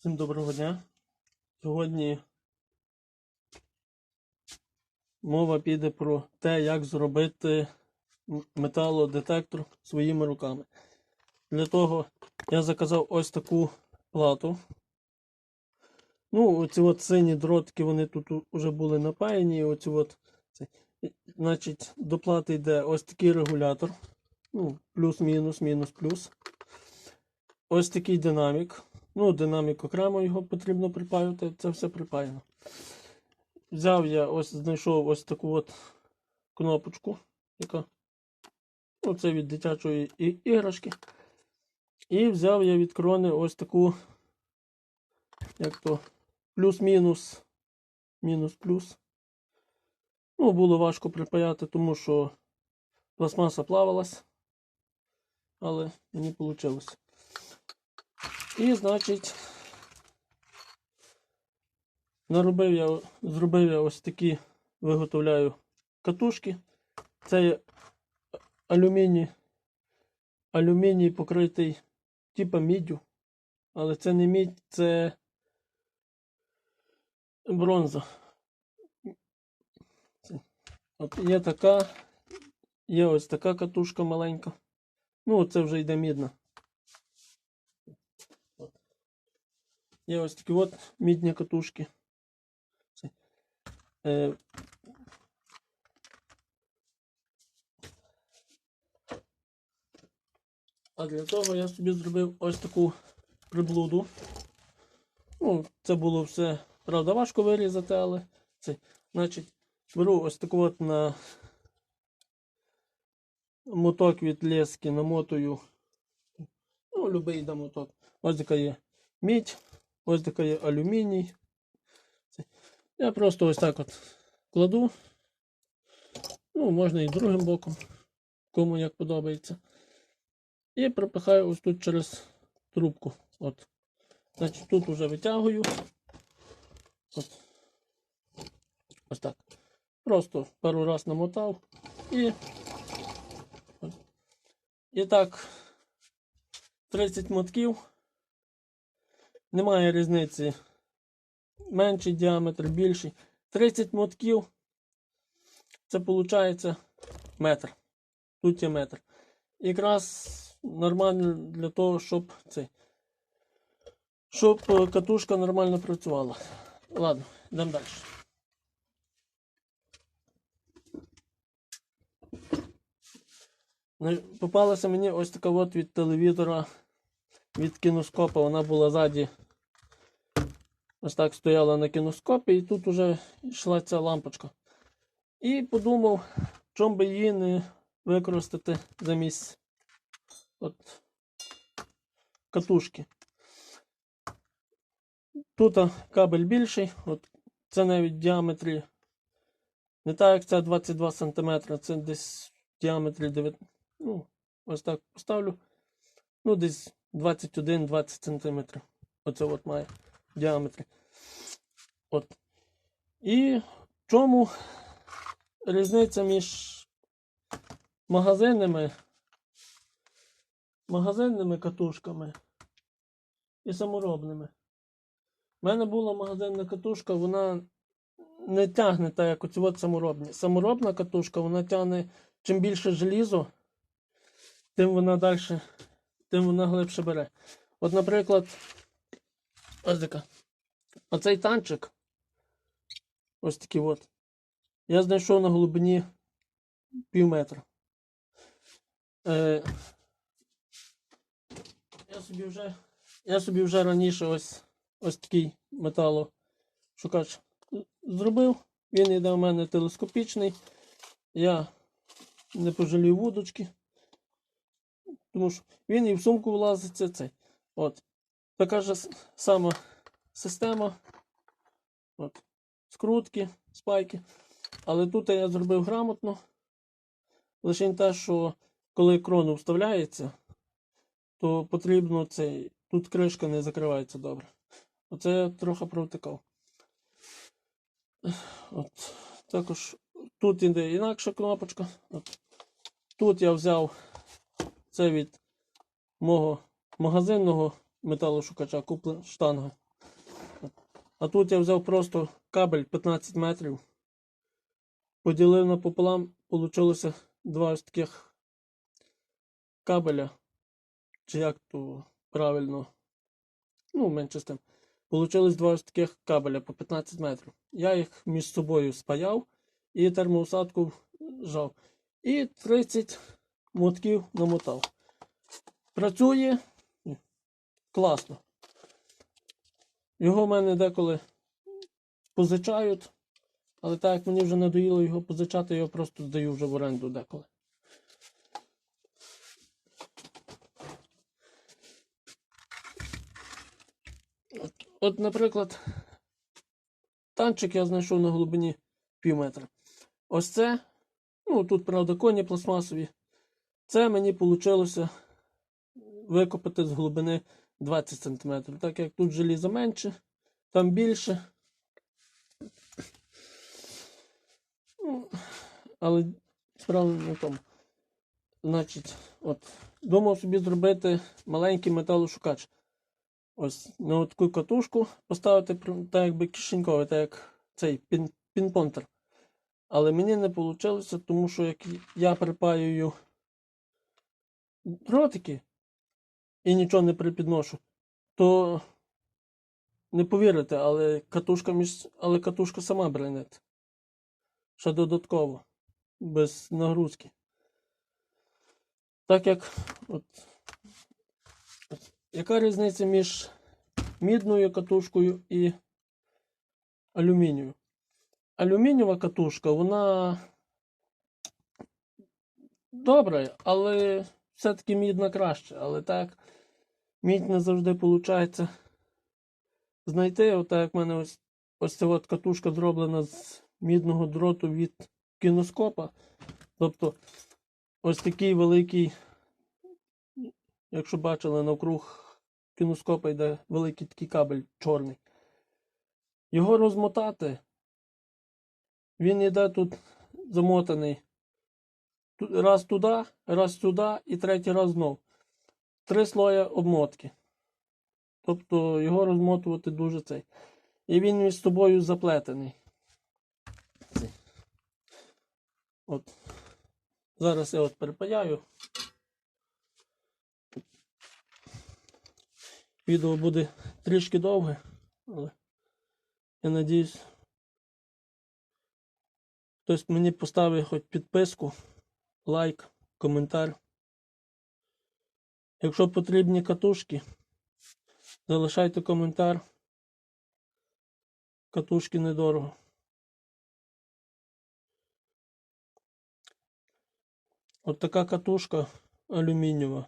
Всім доброго дня. Сьогодні мова піде про те, як зробити металодетектор своїми руками. Для того я заказав ось таку плату. Ну, оці от сині дротики, вони тут вже були напаяні. Оці от, це, значить, до плати йде ось такий регулятор. Ну, плюс-мінус, мінус-плюс. Ось такий динамік. Ну, динамік окремо його потрібно припаювати, це все припаяно. Взяв я ось, знайшов ось таку от кнопочку, яка. Ну, це від дитячої іграшки. І взяв я від крони ось таку, як то, плюс-мінус, мінус-плюс. Ну, було важко припаяти, тому що пластмаса плавалась, але мені вийшло. І, значить, наробив я, зробив я ось такі, виготовляю катушки. Це алюміній, алюміній покритий типа міддю. Але це не мідь, це бронза. От є така, є ось така катушка маленька. Ну, це вже йде мідна. Є ось такі от мідні катушки. Е, а для того я собі зробив ось таку приблуду. Ну, це було все, правда, важко вирізати, але це, значить, беру ось таку от на моток від лески, намотую. Ну, любий да моток. Ось така є мідь. Ось така є алюміній. Я просто ось так от кладу. Ну, можна і другим боком, кому як подобається. І пропихаю ось тут через трубку. От. Значить, тут вже витягую. От. Ось так. Просто пару раз намотав і. І так. 30 мотків. Немає різниці. Менший діаметр, більший. 30 мотків. Це виходить метр. Тут є метр. Якраз нормально для того, щоб цей. Щоб е, катушка нормально працювала. Ладно, йдемо далі. Ну, Попалася мені ось така от від телевізора від кіноскопа. Вона була ззаді. Ось так стояла на кіноскопі, і тут вже йшла ця лампочка. І подумав, чому би її не використати замість от, катушки. Тут кабель більший, от, це навіть в діаметрі. Не так, як це 22 см, це десь в діаметрі 9. Ну, ось так поставлю. Ну, десь 21-20 см. Оце от має діаметрі. От. І в чому різниця між магазинними, магазинними катушками і саморобними. У мене була магазинна катушка, вона не тягне так, як оці от саморобні. Саморобна катушка, вона тягне чим більше желізо, тим вона далі, тим вона глибше бере. От, наприклад, ось така. Оцей танчик, ось такий от, я знайшов на глибині пів метра. Е, я собі вже, я собі вже раніше ось, ось такий металошукач зробив. Він йде у мене телескопічний. Я не пожалів вудочки. Тому що він і в сумку влазить це цей. От. Така ж сама система. От. Скрутки, спайки. Але тут я зробив грамотно. Лише те, що коли крону вставляється, то потрібно цей. Тут кришка не закривається добре. Оце я трохи провтикав. От. Також тут іде інакша кнопочка. От. Тут я взяв це від мого магазинного металошукача куплен штанга. А тут я взяв просто кабель 15 метрів, поділив напополам, получилося два ось таких кабеля, чи як то правильно, ну, менше з тим. Получилось два ось таких кабеля по 15 метрів. Я їх між собою спаяв і термоусадку жав. І 30 мотків намотав. Працює класно. Його в мене деколи позичають, але так як мені вже надоїло його позичати, я його просто здаю вже в оренду деколи. От, от, наприклад, танчик я знайшов на глибині пів метра. Ось це, ну тут, правда, коні пластмасові. Це мені вийшло викопати з глибини 20 см. Так як тут желізо менше, там більше. Ну, але справа не в тому. Значить, от, думав собі зробити маленький металошукач. Ось на таку катушку поставити так якби кишеньковий, так як цей пін, пінпонтер. Але мені не вийшло, тому що як я припаюю дротики і нічого не припідношу, то не повірите, але катушка між... але катушка сама бренет. Ще додатково, без нагрузки. Так як от, от, яка різниця між мідною катушкою і алюмінією? Алюмінієва катушка, вона добра, але все-таки мідна краще. Але так, мідь не завжди виходить знайти. Отак як в мене ось, ось ця от катушка зроблена з мідного дроту від кіноскопа. Тобто ось такий великий, якщо бачили, навкруг кіноскопа йде великий такий кабель чорний. Його розмотати. Він йде тут замотаний. Раз туди, раз сюди і третій раз знов. Три слоя обмотки. Тобто його розмотувати дуже цей. І він між собою заплетений. От. Зараз я от перепаяю. Відео буде трішки довге, але я надіюсь, хтось мені поставить хоч підписку, лайк, коментар. Якщо потрібні катушки, залишайте коментар. Катушки недорого. От така катушка алюмінієва.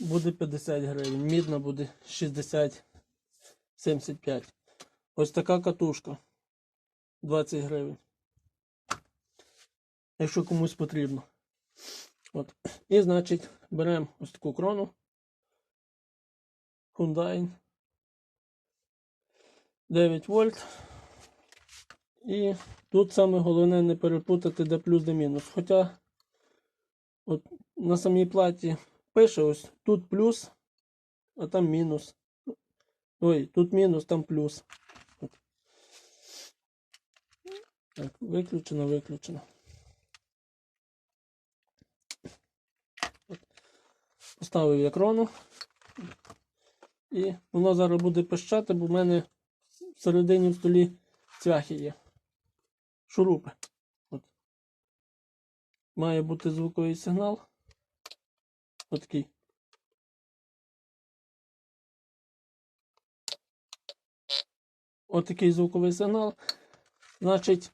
Буде 50 гривень. Мідна буде 60-75. Ось така катушка. 20 гривень. Якщо комусь потрібно. От. І значить беремо ось таку крону. Hyundai 9 вольт. І тут саме головне не перепутати де плюс, де мінус. Хоча от на самій платі пише ось тут плюс, а там мінус. Ой, тут мінус, там плюс. Так, виключено, виключено. Поставив я крону. І воно зараз буде пищати, бо в мене всередині в столі цвяхи є. Шурупи. От. Має бути звуковий сигнал. Отакий. Отакий звуковий сигнал. Значить,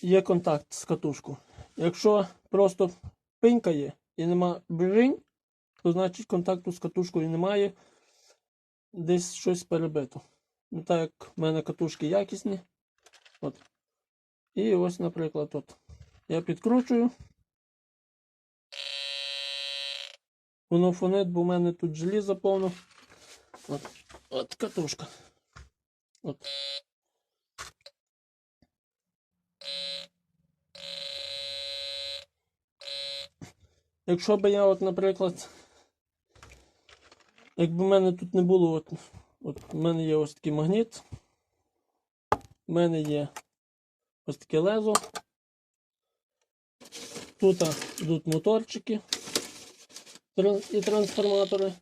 є контакт з катушкою. Якщо просто пинькає і нема бринь, то значить контакту з катушкою немає. Десь щось перебито. Ну, так як в мене катушки якісні. От. І ось, наприклад, от. Я підкручую. Воно фонить, бо в мене тут желізо повно. От, от катушка. От. Якщо б я, от, наприклад, якби в мене тут не було от От у мене є ось такий магніт. У мене є ось таке лезо. Тут йдуть моторчики і трансформатори.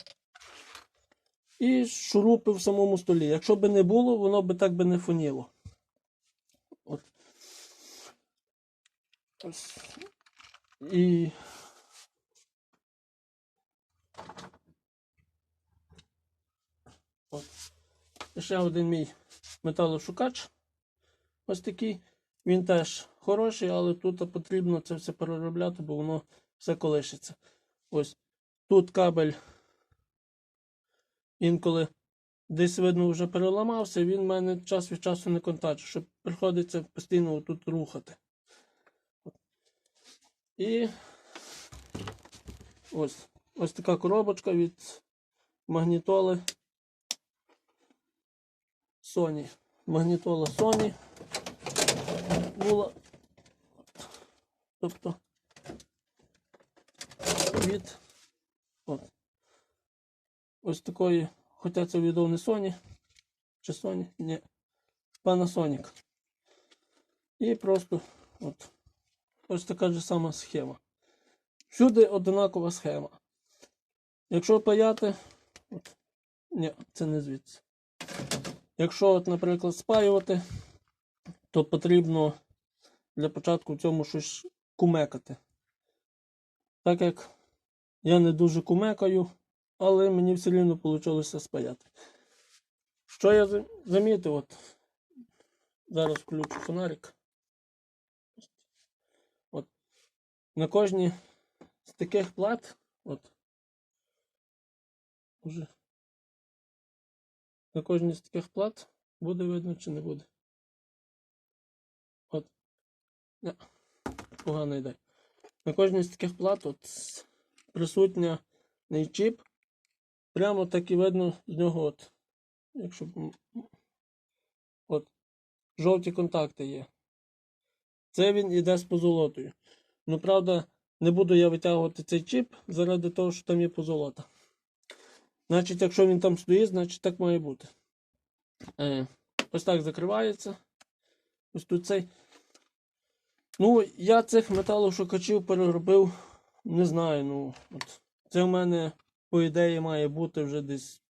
І шурупи в самому столі. Якщо би не було, воно би так би не фоніло. От. Ось. І От. Ще один мій металошукач. Ось такий. Він теж хороший, але тут потрібно це все переробляти, бо воно все колишиться. Ось тут кабель інколи десь, видно, вже переламався, він в мене час від часу не контачить, що приходиться постійно тут рухати. І ось, ось така коробочка від магнітоли Sony. Магнітола Sony була. Тобто від от, ось такої, хоча це відео не Sony, чи Sony, ні, Panasonic. І просто от, ось така ж сама схема. Всюди одинакова схема. Якщо паяти, от, ні, це не звідси. Якщо, от, наприклад, спаювати, то потрібно для початку в цьому щось кумекати. Так як я не дуже кумекаю, але мені все рівно вийшло спаяти. Що я замітив? От, зараз включу фонарик. От, на кожній з таких плат, от, уже на кожній з таких плат буде видно чи не буде. От. Не, погано йде. На кожній з таких плат от присутня чіп. Прямо так і видно з нього от. Якщо от, жовті контакти є. Це він іде з позолотою. Ну, правда, не буду я витягувати цей чіп заради того, що там є позолота. Значить, якщо він там стоїть, значить так має бути. Е, ось так закривається. Ось тут цей. Ну, я цих металошукачів переробив, не знаю, ну. От. Це в мене, по ідеї, має бути вже десь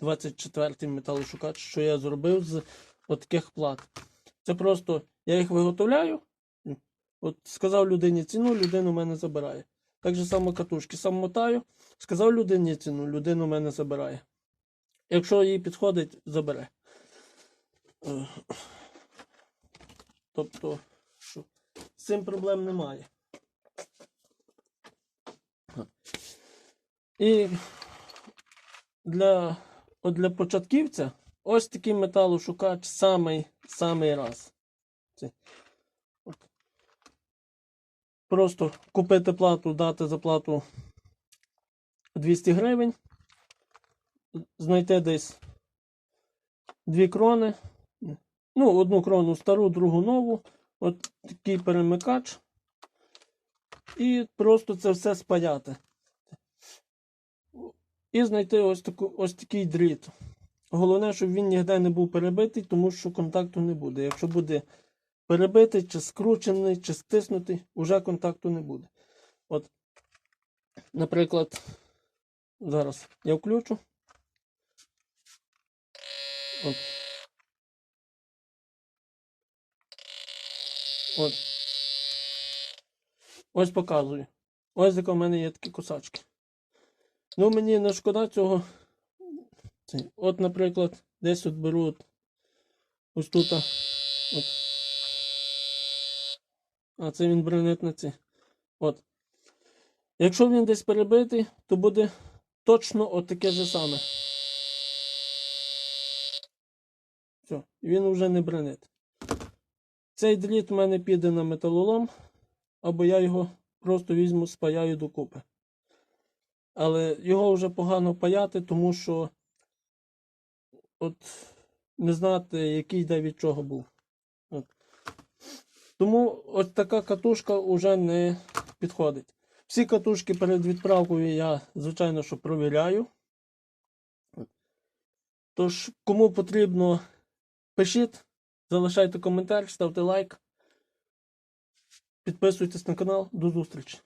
24-й металошукач, що я зробив з от таких плат. Це просто я їх виготовляю. От сказав людині ціну, людина у мене забирає. Так же само катушки. Сам мотаю, сказав людині ціну, людина у мене забирає. Якщо їй підходить, забере. Е, Тобто, що з цим проблем немає. І для, от для початківця ось такий металошукач самий, самий раз. Просто купити плату, дати за плату 200 гривень, знайти десь дві крони. Ну, одну крону стару, другу нову. От такий перемикач. І просто це все спаяти. І знайти ось, таку, ось такий дріт. Головне, щоб він ніде не був перебитий, тому що контакту не буде. Якщо буде перебитий, чи скручений, чи стиснутий, уже контакту не буде. От, наприклад, зараз я включу. От. От. Ось показую. Ось яка в мене є такі кусачки. Ну, мені не шкода цього. От, наприклад, десь от беру от, ось тут. От. А це він бронить на ці. От. Якщо він десь перебитий, то буде точно от таке же саме. Все, він вже не бронить. Цей дріт в мене піде на металолом, або я його просто візьму, спаяю докупи. Але його вже погано паяти, тому що от не знати, який де від чого був. От. Тому от така катушка вже не підходить. Всі катушки перед відправкою я, звичайно, що провіряю. Тож, кому потрібно, пишіть, залишайте коментар, ставте лайк. Підписуйтесь на канал. До зустрічі!